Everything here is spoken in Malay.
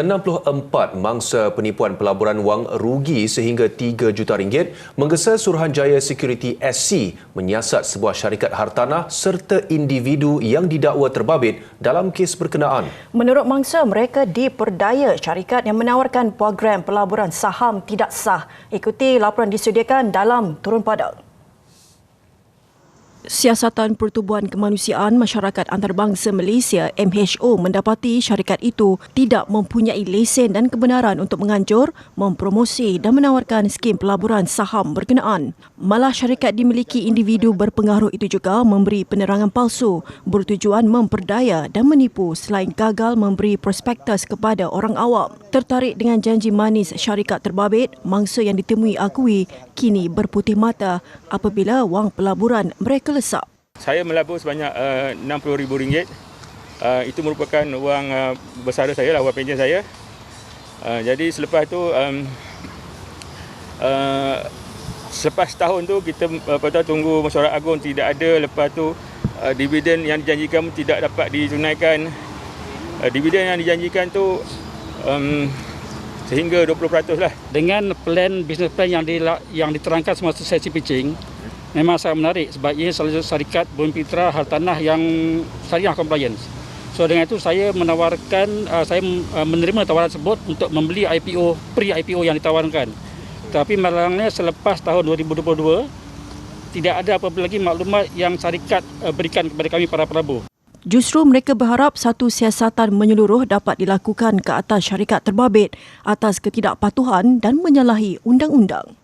64 mangsa penipuan pelaburan wang rugi sehingga 3 juta ringgit menggesa Suruhanjaya Security SC menyiasat sebuah syarikat hartanah serta individu yang didakwa terbabit dalam kes berkenaan. Menurut mangsa, mereka diperdaya syarikat yang menawarkan program pelaburan saham tidak sah. Ikuti laporan disediakan dalam turun padang. Siasatan Pertubuhan Kemanusiaan Masyarakat Antarabangsa Malaysia MHO mendapati syarikat itu tidak mempunyai lesen dan kebenaran untuk menganjur, mempromosi dan menawarkan skim pelaburan saham berkenaan. Malah syarikat dimiliki individu berpengaruh itu juga memberi penerangan palsu bertujuan memperdaya dan menipu selain gagal memberi prospektus kepada orang awam. Tertarik dengan janji manis syarikat terbabit, mangsa yang ditemui akui kini berputih mata apabila wang pelaburan mereka lesak. Saya melabur sebanyak uh, RM60,000. Uh, itu merupakan wang uh, bersara saya lah, wang pension saya. Uh, jadi selepas tu, um, uh, selepas tahun tu kita uh, tunggu mesyuarat agung tidak ada. Lepas tu uh, dividen yang dijanjikan tidak dapat ditunaikan. Uh, dividen yang dijanjikan tu um, sehingga 20% lah. Dengan plan business plan yang di, yang diterangkan semasa sesi pitching, memang sangat menarik sebab ia salah satu syarikat bumi pitra hartanah yang syariah compliance. So dengan itu saya menawarkan uh, saya uh, menerima tawaran tersebut untuk membeli IPO pre-IPO yang ditawarkan. Tapi malangnya selepas tahun 2022 tidak ada apa-apa lagi maklumat yang syarikat uh, berikan kepada kami para pelabur. Justru mereka berharap satu siasatan menyeluruh dapat dilakukan ke atas syarikat terbabit atas ketidakpatuhan dan menyalahi undang-undang.